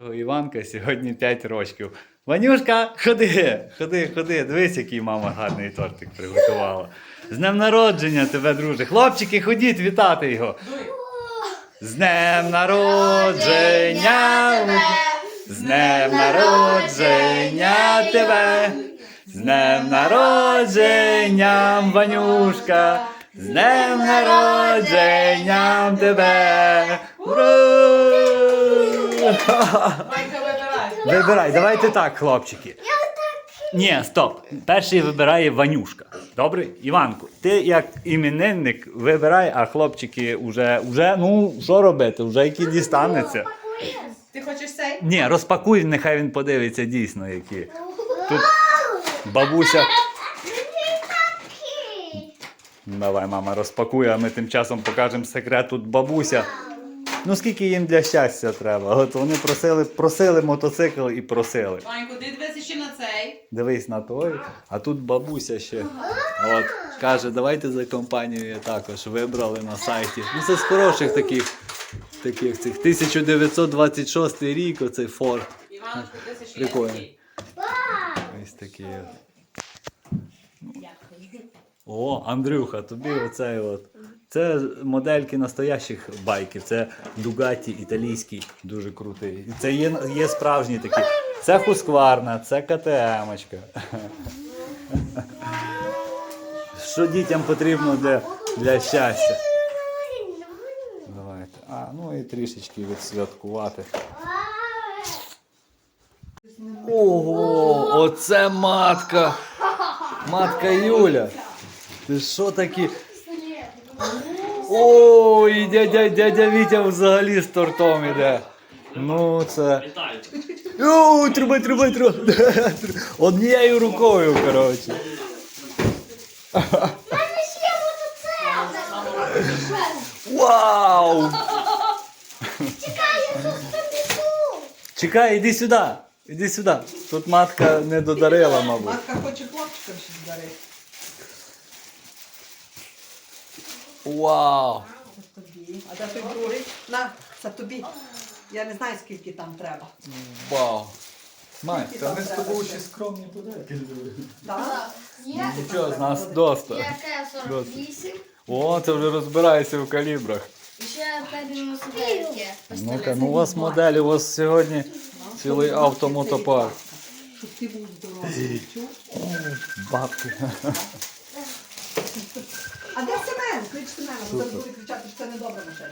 Іванка сьогодні 5 років. Ванюшка, ходи, ходи, ходи. Дивись, який мама гарний тортик приготувала. З днем народження тебе, друже. Хлопчики, ходіть вітати його. З днем народження! З днем народження тебе! З днем народження, Ванюшка! З днем народження тебе! Майка вибирай. Вибирай, давайте так, хлопчики. Ні, стоп. Перший вибирає Ванюшка. Добре? Іванку, ти як іменинник вибирай, а хлопчики вже, вже ну, що робити, вже які дістанеться. Ти хочеш цей? Ні, розпакуй, нехай він подивиться дійсно, які. Тут бабуся. Давай, мама, розпакує, а ми тим часом покажемо секрет. Тут бабуся. Ну скільки їм для щастя треба? От вони просили, просили мотоцикл і просили. Маньку, ти дивися ще на цей. Дивись на той, а тут бабуся ще. От, каже, давайте за компанією також вибрали на сайті. Ну це з хороших таких, таких цих. 1926 рік оцей. Іваночку, Прикольно. Ось от. О, Андрюха, тобі оцей от. Це модельки настоящих байків. Це Дугаті італійський, дуже крутий. Це є, є справжні такі. Це Хускварна, це КТМ-очка. Що дітям потрібно для, для щастя? Давайте. А, ну і трішечки відсвяткувати. Ого, оце матка. Матка Юля. Ти що такі? Ой, дядя, дядя Вітя взагалі з тортом іде. Ну це. О, тримай, тримай, тримай. Однією рукою, коротше. Вау! Чекай, іди сюди. Іди сюди. Тут матка не додарила, мабуть. Матка хоче хлопчикам щось дарити. Вау! Це тобі. А де той другий? На, це тобі. Я не знаю, скільки там треба. Вау! Матка, ми з тобою ще скромні подарки. Так? Є, Нічого, з нас доста. є К-48, О, це вже розбирається в калібрах. і ще П-99. Ну-ка, ну у вас модель, у вас сьогодні цілий автомотопарк. Щоб ти був здоровий. Бабки. А де Семен? Клич Семена, бо зараз буде кричати, що це недобра машина.